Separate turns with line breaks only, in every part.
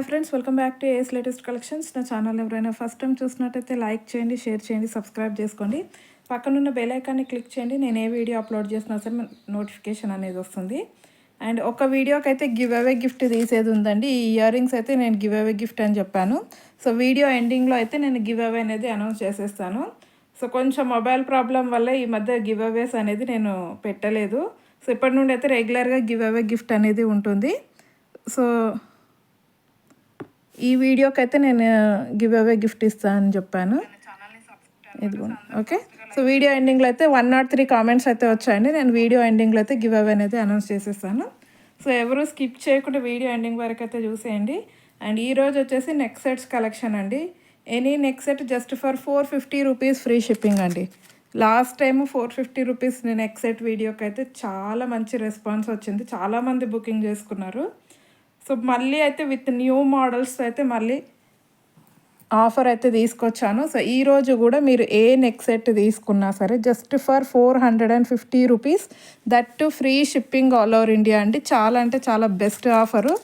Hi friends welcome back to ace latest collections. నా channel ఎవరైనా first time చూసినట్టయితే like చేయండి షేర్ చేయండి సబ్స్క్రైబ్ చేసుకోండి. పక్కనున్న బెల్ ఐకాన్ని క్లిక్ చేయండి నేను ఏ వీడియో అప్లోడ్ చేసినా సరే నోటిఫికేషన్ అనేది వస్తుంది. అండ్ ఒక వీడియోకి అయితే గివ్ అవే గిఫ్ట్ తీసేది ఉందండి. ఈ ఇయర్ రింగ్స్ అయితే నేను గివ్ అవే గిఫ్ట్ అని చెప్పాను. సో వీడియో ఎండింగ్లో అయితే నేను గివ్ అవే అనేది అనౌన్స్ చేసేస్తాను. సో కొంచెం మొబైల్ ప్రాబ్లం వల్ల ఈ మధ్య గివ్ అవేస్ అనేది నేను పెట్టలేదు. సో ఇప్పటి నుండి అయితే రెగ్యులర్గా గివ్ అవే గిఫ్ట్ అనేది ఉంటుంది. సో ఈ వీడియోకి అయితే నేను గివ్ అవే గిఫ్ట్ ఇస్తాను అని చెప్పాను. ఇదిగోండి. ఓకే. సో వీడియో ఎండింగ్లో అయితే వన్ నాట్ త్రీ కామెంట్స్ అయితే వచ్చాయండి. నేను వీడియో ఎండింగ్లో అయితే గివ్ అవే అనేది అనౌన్స్ చేసేస్తాను. సో ఎవరు స్కిప్ చేయకుండా వీడియో ఎండింగ్ వరకు అయితే చూసేయండి. అండ్ ఈ రోజు వచ్చేసి నెక్ సెట్స్ కలెక్షన్ అండి. Any neck set just for four fifty rupees free shipping అండి. Last time four fifty rupees నేను ఎక్సెట్ వీడియోకి అయితే చాలా మంచి రెస్పాన్స్ వచ్చింది. చాలామంది బుకింగ్ చేసుకున్నారు. సో మళ్ళీ అయితే విత్ న్యూ మోడల్స్ అయితే మళ్ళీ ఆఫర్ అయితే తీసుకొచ్చాను. సో ఈరోజు కూడా మీరు ఏ నెక్ సెట్ తీసుకున్నా సరే just for four hundred and fifty rupees that to free shipping all over India అండి. చాలా అంటే చాలా best offer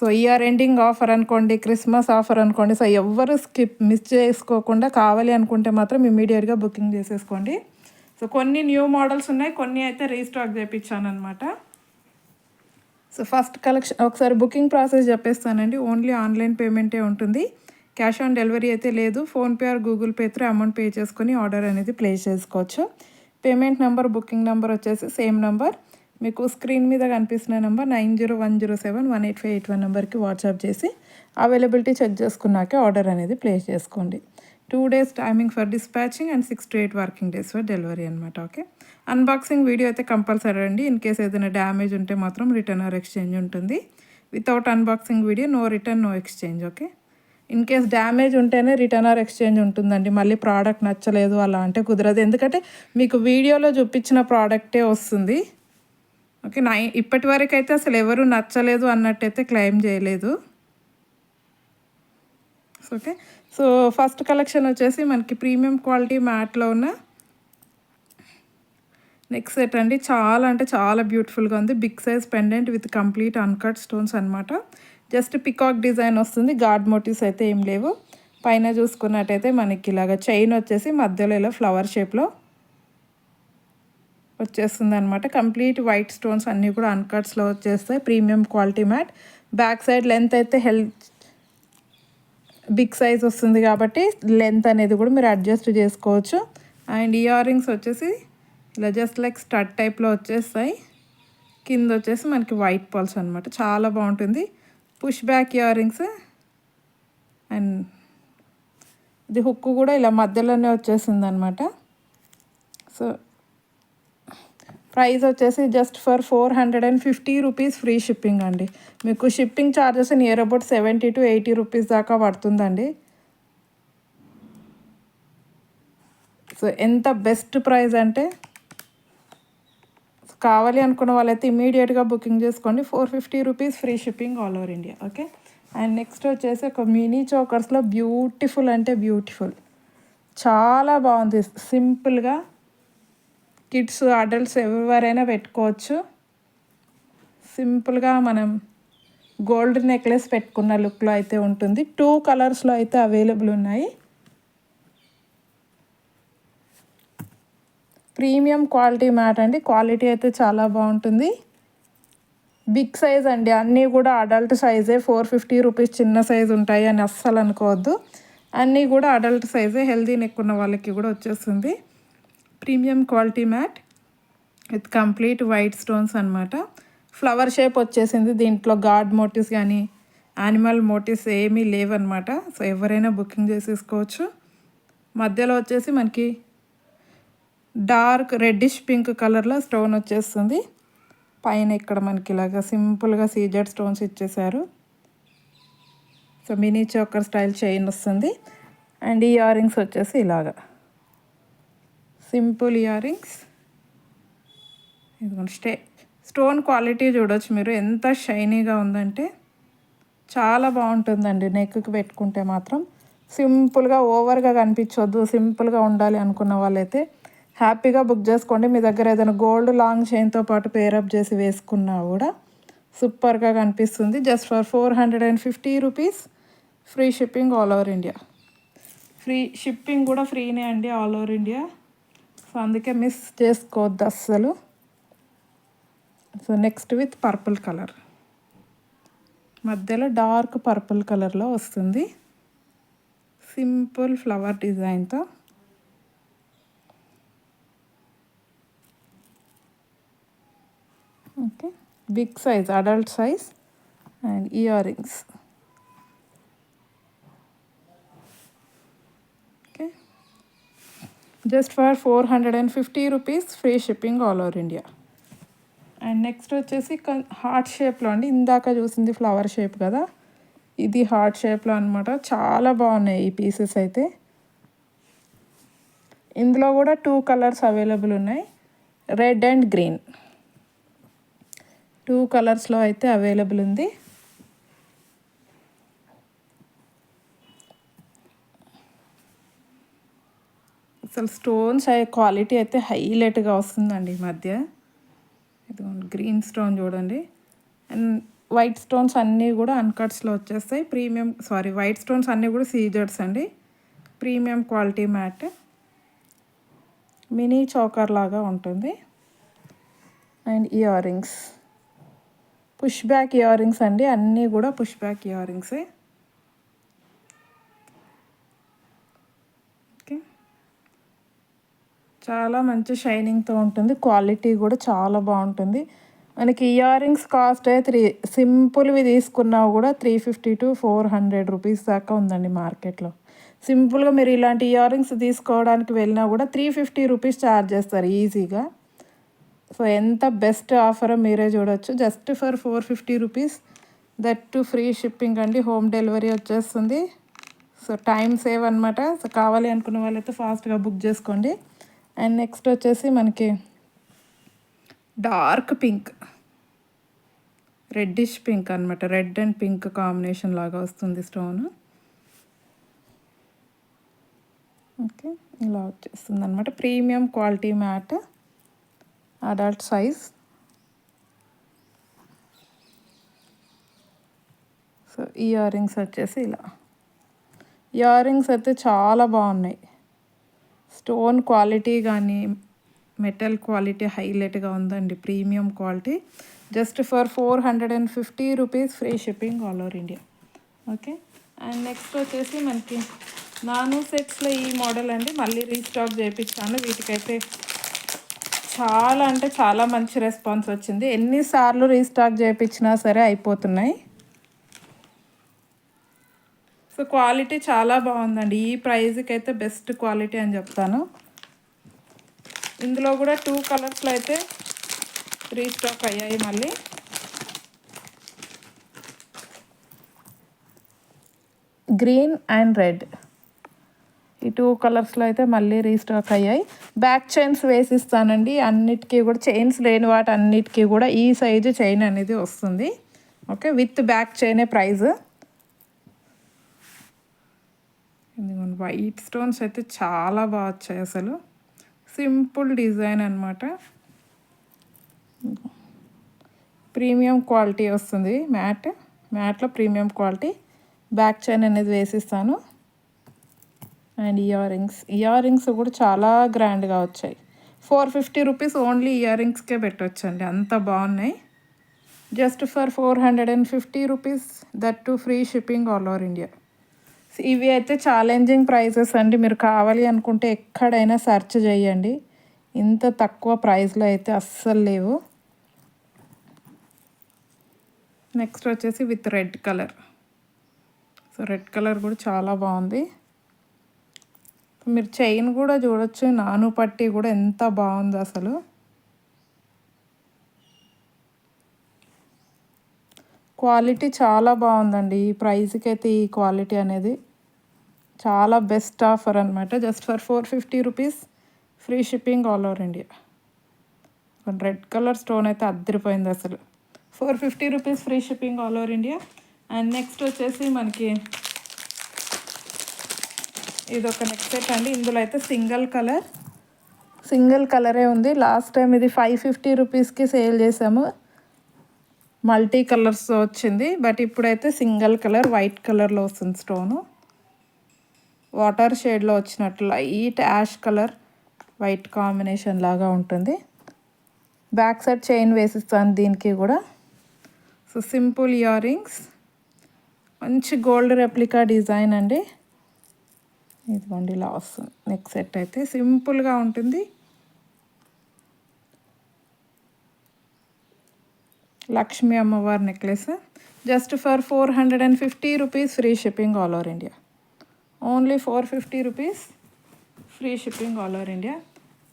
so year ending offer అనుకోండి క్రిస్మస్ ఆఫర్ అనుకోండి సో ఎవరు స్కిప్ మిస్ చేసుకోకుండా కావాలి అనుకుంటే మాత్రం ఇమీడియట్గా బుకింగ్ చేసేసుకోండి. సో కొన్ని న్యూ మోడల్స్ ఉన్నాయి కొన్ని అయితే రీస్టాక్ చేయించాను అనమాట సో ఫస్ట్ కలెక్షన్ ఒకసారి బుకింగ్ ప్రాసెస్ చెప్పేస్తానండి. ఓన్లీ ఆన్లైన్ పేమెంటే ఉంటుంది. క్యాష్ ఆన్ డెలివరీ అయితే లేదు. PhonePe or Google Pay through amount pay చేసుకొని ఆర్డర్ అనేది ప్లేస్ చేసుకోవచ్చు. పేమెంట్ నెంబర్ బుకింగ్ నెంబర్ వచ్చేసి సేమ్ నెంబర్ మీకు స్క్రీన్ మీద కనిపిస్తున్న number nine zero one zero seven one eight five eight one నెంబర్కి వాట్సాప్ చేసి అవైలబిలిటీ చెక్ చేసుకున్నాకే ఆర్డర్ అనేది ప్లేస్ చేసుకోండి. Two days timing for dispatching and six to eight working days for delivery అనమాట okay? Unboxing video అయితే compulsory అండి in case ఏదైనా damage ఉంటే మాత్రం రిటర్న్ ఆర్ ఎక్స్చేంజ్ ఉంటుంది. Without unboxing video no return no exchange okay? In case damage ఉంటేనే return or exchange ఉంటుందండి. మళ్ళీ ప్రోడక్ట్ నచ్చలేదు అలా అంటే కుదరదు. ఎందుకంటే మీకు వీడియోలో చూపించిన ప్రోడక్టే వస్తుంది. ఓకే నా ఇప్పటి వరకు అయితే అసలు ఎవరు నచ్చలేదు అన్నట్టయితే క్లెయిమ్ చేయలేదు. ఓకే? సో ఫస్ట్ కలెక్షన్ వచ్చేసి మనకి ప్రీమియం క్వాలిటీ మ్యాట్లో ఉన్న నెక్స్ట్ సెట్ అండి. చాలా అంటే చాలా బ్యూటిఫుల్గా ఉంది. Big size pendant with complete uncut stones అనమాట జస్ట్ పికాక్ డిజైన్ వస్తుంది. గాడ్ మోటివ్స్ అయితే ఏం లేవు. పైన చూసుకున్నట్టయితే మనకి ఇలాగ చైన్ వచ్చేసి మధ్యలో ఇలా ఫ్లవర్ షేప్లో వచ్చేస్తుంది అనమాట కంప్లీట్ వైట్ స్టోన్స్ అన్నీ కూడా అన్కట్స్లో వచ్చేస్తాయి. Premium quality matte. Back side length అయితే హెల్త్ బిగ్ సైజ్ వస్తుంది కాబట్టి లెంత్ అనేది కూడా మీరు అడ్జస్ట్ చేసుకోవచ్చు. అండ్ ఇయర్ రింగ్స్ వచ్చేసి ఇలా జస్ట్ లైక్ స్టడ్ టైప్లో వచ్చేస్తాయి. కింద వచ్చేసి మనకి వైట్ పల్స్ అనమాట చాలా బాగుంటుంది. Push back earrings and ఇది హుక్ కూడా ఇలా మధ్యలోనే వచ్చేసింది అనమాట సో ప్రైస్ వచ్చేసి just for four hundred and fifty rupees free shipping అండి. మీకు shipping charges near about seventy to eighty rupees దాకా పడుతుందండి. సో ఎంత బెస్ట్ ప్రైస్ అంటే కావాలి అనుకున్న వాళ్ళైతే ఇమీడియట్గా బుకింగ్ చేసుకోండి. Four fifty rupees free shipping all over India okay and next వచ్చేసి ఒక మినీ చోకర్స్లో బ్యూటిఫుల్ అంటే బ్యూటిఫుల్ చాలా బాగుంది. సింపుల్గా కిడ్స్ అడల్ట్స్ ఎవరైనా పెట్టుకోవచ్చు. సింపుల్గా మనం గోల్డ్ నెక్లెస్ పెట్టుకున్న లుక్లో అయితే ఉంటుంది. టూ కలర్స్లో అయితే అవైలబుల్ ఉన్నాయి. ప్రీమియం క్వాలిటీ మ్యాట్ అండి. క్వాలిటీ అయితే చాలా బాగుంటుంది. బిగ్ సైజ్ అండి. అన్నీ కూడా అడల్ట్ సైజే. ఫోర్ ఫిఫ్టీ రూపీస్ చిన్న సైజ్ ఉంటాయి అని అస్సలు అనుకోవద్దు. అన్నీ కూడా అడల్ట్ సైజే. హెల్దీ నెక్ ఉన్న వాళ్ళకి కూడా వచ్చేస్తుంది. Premium quality matte with complete white stones అనమాట ఫ్లవర్ షేప్ వచ్చేసింది. దీంట్లో గాడ్ మోటివ్స్ కానీ యానిమల్ మోటివ్స్ ఏమీ లేవన్నమాట. సో ఎవరైనా బుకింగ్ చేసేసుకోవచ్చు. మధ్యలో వచ్చేసి మనకి డార్క్ రెడ్డిష్ పింక్ కలర్లో స్టోన్ వచ్చేస్తుంది. పైన ఇక్కడ మనకి ఇలాగ సింపుల్గా సీజెడ్ స్టోన్స్ ఇచ్చేసారు so mini choker style chain వస్తుంది. అండ్ ఈ ఇయర్ రింగ్స్ వచ్చేసి ఇలాగా. సింపుల్ ఇయర్ రింగ్స్ ఇదిగోండి స్టే స్టోన్ క్వాలిటీ చూడొచ్చు మీరు. ఎంత షైనీగా ఉందంటే చాలా బాగుంటుందండి నెక్కి పెట్టుకుంటే మాత్రం. సింపుల్గా ఓవర్గా కనిపించొద్దు సింపుల్గా ఉండాలి అనుకున్న వాళ్ళైతే హ్యాపీగా బుక్ చేసుకోండి. మీ దగ్గర ఏదైనా గోల్డ్ లాంగ్ చైన్తో పాటు పేరప్ చేసి వేసుకున్నా కూడా సూపర్గా కనిపిస్తుంది. Just for four hundred and fifty rupees. Free shipping all over India. Free shipping కూడా ఫ్రీనే అండి ఆల్ ఓవర్ ఇండియా. సో అందుకే మిస్ చేసుకోవద్దు అస్సలు. So next with purple colour మధ్యలో డార్క్ పర్పుల్ కలర్లో వస్తుంది. సింపుల్ ఫ్లవర్ డిజైన్తో okay big size adult size and earrings just for four hundred and fifty rupees free shipping all over India and next వచ్చేసి heart షేప్లో అండి. ఇందాక చూసింది flower shape కదా. ఇది హార్ట్ షేప్లో అనమాట చాలా బాగున్నాయి ఈ పీసెస్ అయితే. ఇందులో కూడా టూ కలర్స్ అవైలబుల్ ఉన్నాయి. రెడ్ అండ్ గ్రీన్ టూ కలర్స్లో అయితే అవైలబుల్ ఉంది. అసలు స్టోన్స్ క్వాలిటీ అయితే హైలైట్గా వస్తుందండి ఈ మధ్య. ఇదిగోండి గ్రీన్ స్టోన్ చూడండి. అండ్ వైట్ స్టోన్స్ అన్నీ కూడా అన్కట్స్లో వచ్చేస్తాయి. ప్రీమియం సారీ వైట్ స్టోన్స్ అన్నీ కూడా సీజర్స్ అండి. Premium quality matte. Mini choker లాగా ఉంటుంది. And earrings. Push back earrings అండి. అన్నీ కూడా పుష్ బ్యాక్ ఇయర్ రింగ్సే. చాలా మంచి షైనింగ్తో ఉంటుంది. క్వాలిటీ కూడా చాలా బాగుంటుంది. మనకి ఇయర్ రింగ్స్ కాస్ట్ త్రీ సింపుల్వి తీసుకున్నా కూడా three fifty to four hundred rupees దాకా ఉందండి మార్కెట్లో సింపుల్గా మీరు ఇలాంటి ఇయర్ రింగ్స్ తీసుకోవడానికి వెళ్ళినా కూడా త్రీ ఫిఫ్టీ రూపీస్ ఛార్జ్ చేస్తారు ఈజీగా సో ఎంత బెస్ట్ ఆఫర్ మీరే చూడొచ్చు. Just for four fifty rupees that to free shipping అండి. హోమ్ డెలివరీ వచ్చేస్తుంది. సో టైం సేవ్ అనమాట సో కావాలి అనుకున్న వాళ్ళైతే ఫాస్ట్గా బుక్ చేసుకోండి. అండ్ నెక్స్ట్ వచ్చేసి మనకి డార్క్ పింక్. రెడ్డిష్ పింక్ అనమాట రెడ్ అండ్ పింక్ కాంబినేషన్ లాగా వస్తుంది స్టోన్ ఓకే ఇలా వచ్చేస్తుంది అనమాట premium quality matte adult size so earrings వచ్చేసి ఇలా. ఇయర్ రింగ్స్ అయితే చాలా బాగున్నాయి. స్టోన్ క్వాలిటీ కానీ మెటల్ క్వాలిటీ హైలైట్గా ఉందండి premium quality. Just for four hundred and fifty rupees free shipping all over India. Okay? And next వచ్చేసి మనకి నాను సెట్స్లో ఈ మోడల్ అండి. మళ్ళీ రీస్టాక్ చేయించాను వీటికైతే చాలా అంటే చాలా మంచి రెస్పాన్స్ వచ్చింది. ఎన్నిసార్లు రీస్టాక్ చేయించినా సరే అయిపోతున్నాయి. సో క్వాలిటీ చాలా బాగుందండి. ఈ ప్రైజ్కి అయితే బెస్ట్ క్వాలిటీ అని చెప్తాను. ఇందులో కూడా టూ కలర్స్లో అయితే రీస్టాక్ అయ్యాయి మళ్ళీ. Green and red. ఈ టూ కలర్స్లో అయితే మళ్ళీ రీస్టాక్ అయ్యాయి. బ్యాక్ చైన్స్ వేసిస్తానండి. అన్నిటికీ కూడా చైన్స్ లేని వాటి అన్నిటికీ కూడా ఈ సైజు చైన్ అనేది వస్తుంది. ఓకే విత్ బ్యాక్ చైనే ప్రైజ్ వైట్ స్టోన్స్ అయితే చాలా బాగా వచ్చాయి అసలు. సింపుల్ డిజైన్ అనమాట ప్రీమియం క్వాలిటీ వస్తుంది మ్యాట్. మ్యాట్లో ప్రీమియం క్వాలిటీ. బ్యాక్ చైన్ అనేది వేసిస్తాను. And earrings. ఇయర్ రింగ్స్ కూడా చాలా గ్రాండ్గా వచ్చాయి. Four fifty rupees only earrings పెట్టవచ్చండి అంత బాగున్నాయి. Just for four hundred and fifty rupees. That to free shipping all over India. ఇవి అయితే ఛాలెంజింగ్ ప్రైజెస్ అండి. మీరు కావాలి అనుకుంటే ఎక్కడైనా సెర్చ్ చేయండి. ఇంత తక్కువ ప్రైస్లో అయితే అస్సలు లేవు. నెక్స్ట్ వచ్చేసి with red colour so red colour కూడా చాలా బాగుంది. మీరు చైన్ కూడా చూడొచ్చు. నాను పట్టి కూడా ఎంత బాగుంది అసలు. క్వాలిటీ చాలా బాగుందండి. ఈ ప్రైస్కి అయితే ఈ క్వాలిటీ అనేది చాలా బెస్ట్ ఆఫర్ అనమాట just for four fifty rupees free shipping all over India. Red colour stone అయితే అద్దరిపోయింది అసలు. Four fifty rupees free shipping all over India. And next వచ్చేసి మనకి ఇది ఒక నెక్స్ట్ సెట్ అండి. ఇందులో అయితే సింగిల్ కలర్. సింగిల్ కలరే ఉంది. లాస్ట్ టైం ఇది ఫైవ్ ఫిఫ్టీ రూపీస్కి సేల్ చేసాము. మల్టీ కలర్స్ వచ్చింది బట్ ఇప్పుడైతే సింగిల్ కలర్ వైట్ కలర్లో వస్తుంది స్టోను. వాటర్ షేడ్లో వచ్చినట్లు light ash colour white combination లాగా ఉంటుంది. బ్యాక్ సైడ్ చైన్ వేసిస్తాను దీనికి కూడా. సో సింపుల్ ఇయర్ రింగ్స్ మంచి గోల్డ్ రెప్లికా డిజైన్ అండి. ఇదిగోండి ఇలా వస్తుంది. నెక్ సెట్ అయితే సింపుల్గా ఉంటుంది. లక్ష్మీ అమ్మవారి necklace just for four hundred and fifty rupees free shipping all over India only four fifty rupees free shipping all over India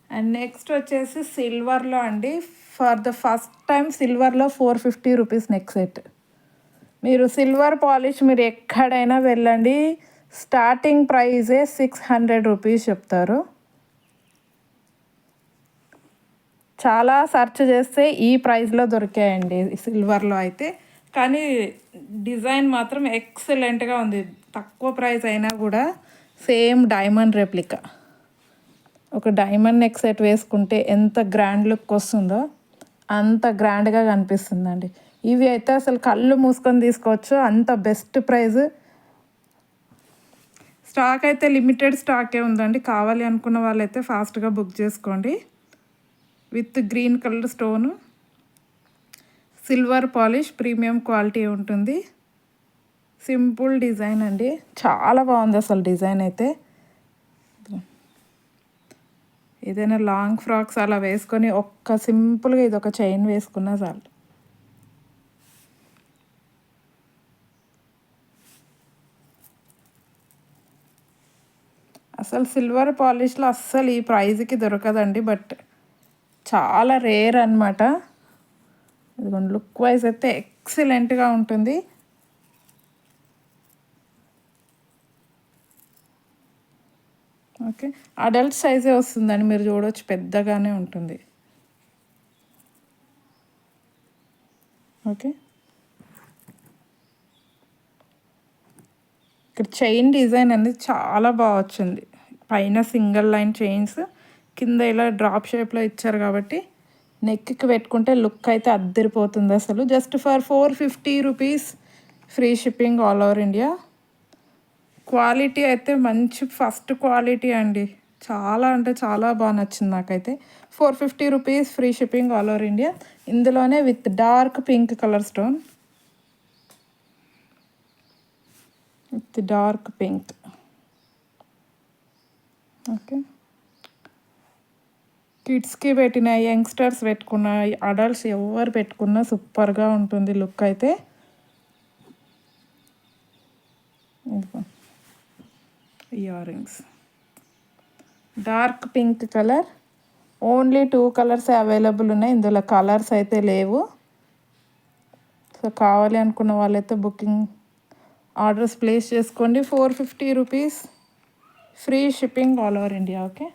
and next వచ్చేసి సిల్వర్లో అండి for the first time సిల్వర్లో four fifty rupees neck set మీరు silver polish మీరు ఎక్కడైనా వెళ్ళండి starting ప్రైజే six hundred rupees చెప్తారు. చాలా సెర్చ్ చేస్తే ఈ ప్రైస్లో దొరికాయండి. సిల్వర్లో అయితే. కానీ డిజైన్ మాత్రం ఎక్సలెంట్గా ఉంది. తక్కువ ప్రైస్ అయినా కూడా సేమ్ డైమండ్ రెప్లికా ఒక డైమండ్ నెక్ సెట్ వేసుకుంటే ఎంత గ్రాండ్ లుక్ వస్తుందో అంత గ్రాండ్గా కనిపిస్తుందండి. ఇవి అయితే అసలు కళ్ళు మూసుకొని తీసుకోవచ్చు. అంత బెస్ట్ ప్రైస్ స్టాక్ అయితే లిమిటెడ్ స్టాకే ఉందండి. కావాలి అనుకున్న వాళ్ళైతే ఫాస్ట్గా బుక్ చేసుకోండి. With green colour stone. Silver polish premium quality ఉంటుంది. సింపుల్ డిజైన్ అండి. చాలా బాగుంది అసలు డిజైన్ అయితే. ఏదైనా లాంగ్ ఫ్రాక్స్ అలా వేసుకొని ఒక్క సింపుల్గా ఇది ఒక చైన్ వేసుకున్నా చాలు. అసలు సిల్వర్ పాలిష్లో అస్సలు ఈ ప్రైజ్కి దొరకదండి బట్ చాలా రేర్ అనమాట ఇదిగోండి లుక్ వైజ్ అయితే ఎక్సలెంట్గా ఉంటుంది. ఓకే అడల్ట్ సైజే వస్తుందని మీరు చూడవచ్చు పెద్దగానే ఉంటుంది. ఓకే ఇక్కడ చైన్ డిజైన్ అనేది చాలా బాగా వచ్చింది. పైన సింగిల్ లైన్ చైన్స్ కింద ఇలా డ్రాప్ షేప్లో ఇచ్చారు కాబట్టి నెక్కి పెట్టుకుంటే లుక్ అయితే అద్దరిపోతుంది అసలు. Just for four fifty rupees free shipping all over India quality అయితే మంచి ఫస్ట్ క్వాలిటీ అండి. చాలా అంటే చాలా బాగా నచ్చింది నాకైతే. Four fifty rupees free shipping all over India ఇందులోనే with dark pink colour stone with dark pink okay కిడ్స్కి పెట్టిన యంగ్స్టర్స్ పెట్టుకున్న అడల్ట్స్ ఎవరు పెట్టుకున్నా సూపర్గా ఉంటుంది లుక్ అయితే. Earrings. Dark pink colour. Only two colours available ఉన్నాయి. ఇందులో కలర్స్ అయితే లేవు. సో కావాలి అనుకున్న వాళ్ళైతే బుకింగ్ ఆర్డర్స్ ప్లేస్ చేసుకోండి. Four fifty rupees. Free shipping all over India okay?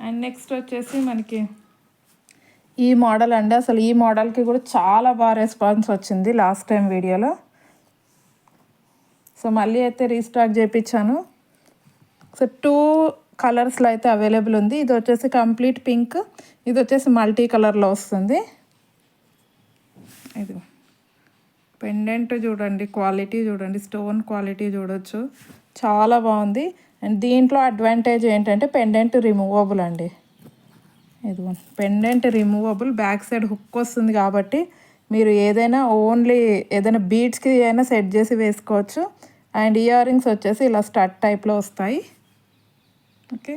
And next వచ్చేసి మనకి ఈ మోడల్ అండి. అసలు ఈ మోడల్కి కూడా చాలా బాగా రెస్పాన్స్ వచ్చింది లాస్ట్ టైం వీడియోలో. సో మళ్ళీ అయితే రీస్టాక్ చేయించాను సో టూ కలర్స్లో అయితే అవైలబుల్ ఉంది. ఇది వచ్చేసి కంప్లీట్ పింక్. ఇది వచ్చేసి మల్టీ కలర్లో వస్తుంది. ఇది పెండెంట్ చూడండి క్వాలిటీ చూడండి స్టోన్ క్వాలిటీ చూడొచ్చు. చాలా బాగుంది. అండ్ దీంట్లో అడ్వాంటేజ్ ఏంటంటే పెండెంట్ రిమూవబుల్ అండి. ఇదిగో pendant removable back side hook వస్తుంది కాబట్టి మీరు ఏదైనా ఓన్లీ ఏదైనా బీడ్స్కి అయినా సెట్ చేసి వేసుకోవచ్చు. అండ్ ఇయర్ రింగ్స్ వచ్చేసి ఇలా స్టడ్ టైప్లో వస్తాయి. ఓకే.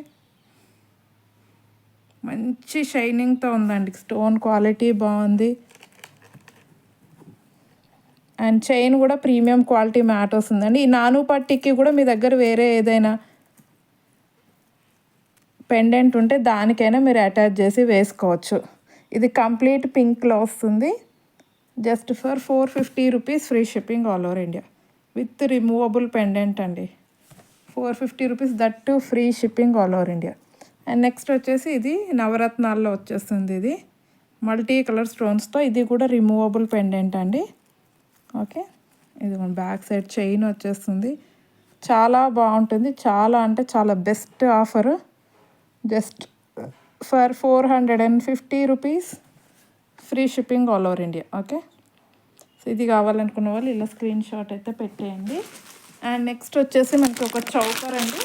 మంచి షైనింగ్తో ఉందండి. స్టోన్ క్వాలిటీ బాగుంది. అండ్ చైన్ కూడా ప్రీమియం క్వాలిటీ మ్యాట్ వస్తుందండి. ఈ నాను పట్టికి కూడా మీ దగ్గర వేరే ఏదైనా పెండెంట్ ఉంటే దానికైనా మీరు అటాచ్ చేసి వేసుకోవచ్చు. ఇది కంప్లీట్ పింక్లో వస్తుంది. Just for four fifty rupees free shipping all over India with removable pendant అండి. Four fifty rupees that free shipping all over India and next వచ్చేసి ఇది నవరత్నాల్లో వచ్చేస్తుంది ఇది. మల్టీ కలర్ స్టోన్స్తో ఇది కూడా రిమూవబుల్ పెండెంట్ అండి. ఓకే ఇది బ్యాక్ సైడ్ చైన్ వచ్చేస్తుంది. చాలా బాగుంటుంది. చాలా అంటే చాలా best offer just for four hundred and fifty rupees free shipping all over India okay so ఇది కావాలనుకున్న వాళ్ళు ఇలా స్క్రీన్ షాట్ అయితే పెట్టేయండి. అండ్ నెక్స్ట్ వచ్చేసి మనకి ఒక చౌకర్ అండి.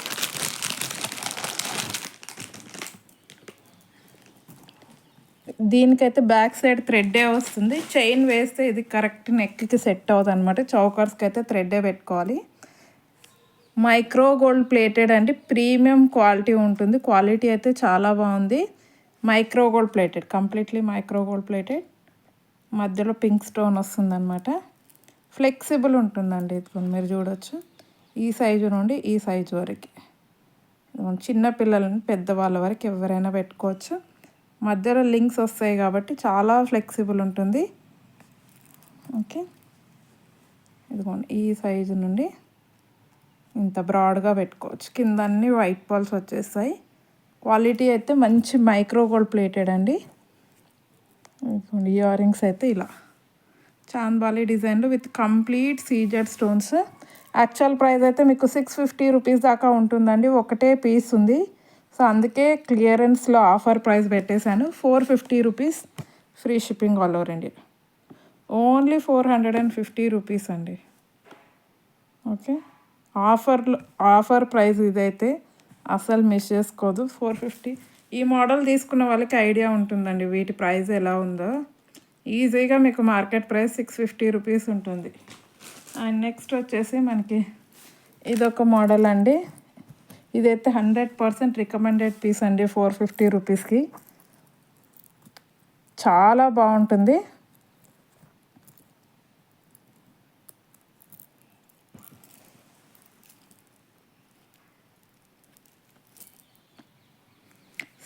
దీనికైతే బ్యాక్ సైడ్ థ్రెడ్డే వస్తుంది. చైన్ వేస్తే ఇది కరెక్ట్ నెక్కి సెట్ అవుతుంది అనమాట చౌకర్స్కి అయితే థ్రెడ్డే పెట్టుకోవాలి. మైక్రో గోల్డ్ ప్లేటెడ్ అండి ప్రీమియం క్వాలిటీ ఉంటుంది. క్వాలిటీ అయితే చాలా బాగుంది. Micro gold plated completely micro gold plated. మధ్యలో పింక్ స్టోన్ వస్తుందన్నమాట. ఫ్లెక్సిబుల్ ఉంటుందండి ఇది మీరు చూడొచ్చు. ఈ సైజు నుండి ఈ సైజు వరకు. చిన్న పిల్లలని పెద్దవాళ్ళ వరకు ఎవరైనా పెట్టుకోవచ్చు. మధ్యలో లింక్స్ వస్తాయి కాబట్టి చాలా ఫ్లెక్సిబుల్ ఉంటుంది. ఓకే. ఇదిగోండి ఈ సైజు నుండి ఇంత బ్రాడ్గా పెట్టుకోవచ్చు. కింద అన్ని వైట్ పాల్స్ వచ్చేస్తాయి. క్వాలిటీ అయితే మంచి మైక్రో గోల్డ్ ప్లేటెడ్ అండి. ఇయర్ రింగ్స్ అయితే ఇలా. చాంద్బాలి డిజైన్లు with complete CZ stones. Actual price అయితే మీకు సిక్స్ ఫిఫ్టీ రూపీస్ దాకా ఉంటుందండి. ఒకటే పీస్ ఉంది. సో అందుకే క్లియరెన్స్లో ఆఫర్ ప్రైస్ పెట్టేశాను. Four fifty rupees free shipping all over India. Only four hundred and fifty rupees అండి. ఓకే. ఆఫర్లో ఆఫర్ ప్రైస్ ఇదైతే అసలు మిస్ చేసుకోదు. Four fifty. ఈ మోడల్ తీసుకున్న వాళ్ళకి ఐడియా ఉంటుందండి వీటి ప్రైస్ ఎలా ఉందో. ఈజీగా మీకు market price six fifty rupees ఉంటుంది. అండ్ నెక్స్ట్ వచ్చేసి మనకి ఇదొక మోడల్ అండి. ఇదైతే హండ్రెడ్ పర్సెంట్ రికమెండెడ్ పీస్ అండి ఫోర్ ఫిఫ్టీ రూపీస్కి. చాలా బాగుంటుంది.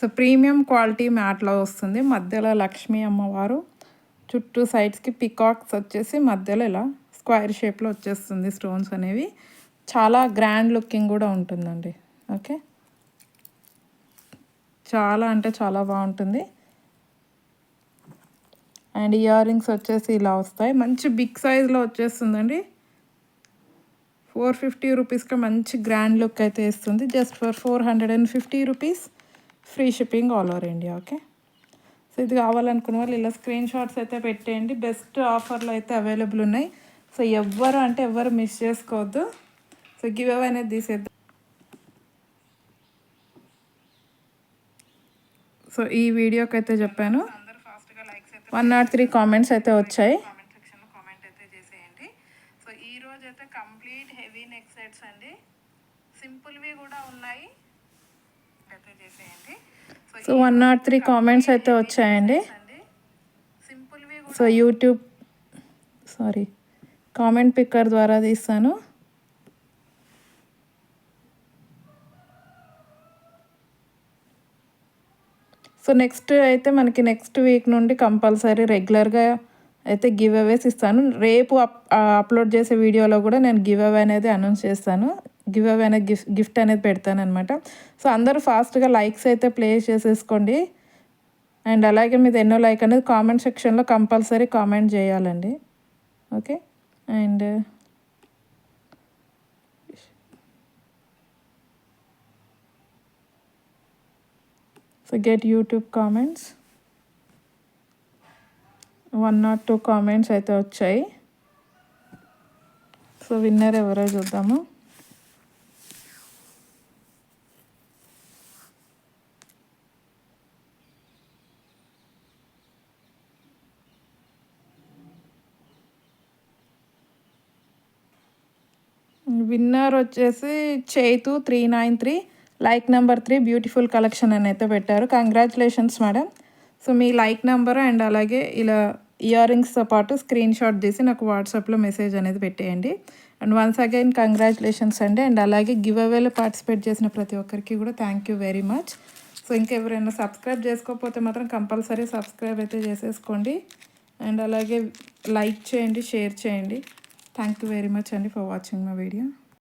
సో ప్రీమియం క్వాలిటీ మ్యాట్లో వస్తుంది. మధ్యలో లక్ష్మీ అమ్మవారు చుట్టూ సైడ్స్కి పికాక్స్ వచ్చేసి మధ్యలో ఇలా స్క్వైర్ షేప్లో వచ్చేస్తుంది స్టోన్స్ అనేవి. చాలా గ్రాండ్ లుకింగ్ కూడా ఉంటుందండి. ఓకే? చాలా అంటే చాలా బాగుంటుంది. అండ్ ఇయర్ రింగ్స్ వచ్చేసి ఇలా వస్తాయి. మంచి బిగ్ సైజ్లో వచ్చేస్తుందండి. ఫోర్ ఫిఫ్టీ రూపీస్కి మంచి గ్రాండ్ లుక్ అయితే ఇస్తుంది. Just for four hundred and fifty rupees free shipping all over India okay so ఇది కావాలనుకున్న వాళ్ళు ఇలా స్క్రీన్ షాట్స్ అయితే పెట్టేయండి. బెస్ట్ ఆఫర్లు అయితే అవైలబుల్ ఉన్నాయి. సో ఎవ్వరు అంటే ఎవ్వరు మిస్ చేసుకోవద్దు. సో గివ్ అవే అనేది తీసేద్దాం. సో ఈ వీడియోకి అయితే చెప్పాను. వన్ నాట్ త్రీ కామెంట్స్ అయితే వచ్చాయి.
కామెంట్ అయితే సో ఈ రోజు అయితే కంప్లీట్ హెవీ నెక్ సెట్స్ అండి. సింపుల్వి కూడా ఉన్నాయి.
So one nought three comments అయితే వచ్చాయండి. So YouTube sorry comment picker ద్వారా తీస్తాను. సో నెక్స్ట్ అయితే మనకి నెక్స్ట్ వీక్ నుండి కంపల్సరీ రెగ్యులర్గా అయితే గివ్ అవేస్ ఇస్తాను. రేపు అప్ అప్లోడ్ చేసే వీడియోలో కూడా నేను గివ్ అవే అనేది అనౌన్స్ చేస్తాను. గివ్ అవే అనే గిఫ్ట్ గిఫ్ట్ అనేది పెడతానమాట సో అందరూ ఫాస్ట్గా లైక్స్ అయితే ప్లేస్ చేసేసుకోండి. అండ్ అలాగే మీద ఎన్నో లైక్ అనేది కామెంట్ సెక్షన్లో కంపల్సరీ కామెంట్ చేయాలండి. Okay? And so get YouTube comments. One not two comments అయితే వచ్చాయి. సో విన్నర్ ఎవరో చూద్దాము. విన్నర్ వచ్చేసి Chaitu three nine three like number three beautiful collection అని అయితే పెట్టారు. కంగ్రాచులేషన్స్ మేడం సో మీ లైక్ నెంబర్ అండ్ అలాగే ఇలా ఇయర్ రింగ్స్తో పాటు స్క్రీన్ షాట్ తీసి నాకు వాట్సాప్లో మెసేజ్ అనేది పెట్టేయండి. అండ్ వన్స్ అగైన్ కంగ్రాచులేషన్స్ అండి. అండ్ అలాగే గివ్ అవేలో పార్టిసిపేట్ చేసిన ప్రతి ఒక్కరికి కూడా thank you very much so ఇంకెవరైనా సబ్స్క్రైబ్ చేసుకోకపోతే మాత్రం కంపల్సరీ సబ్స్క్రైబ్ అయితే చేసేసుకోండి. అండ్ అలాగే లైక్ చేయండి షేర్ చేయండి. థ్యాంక్ యూ వెరీ మచ్ అండి ఫర్ వాచింగ్ మై వీడియో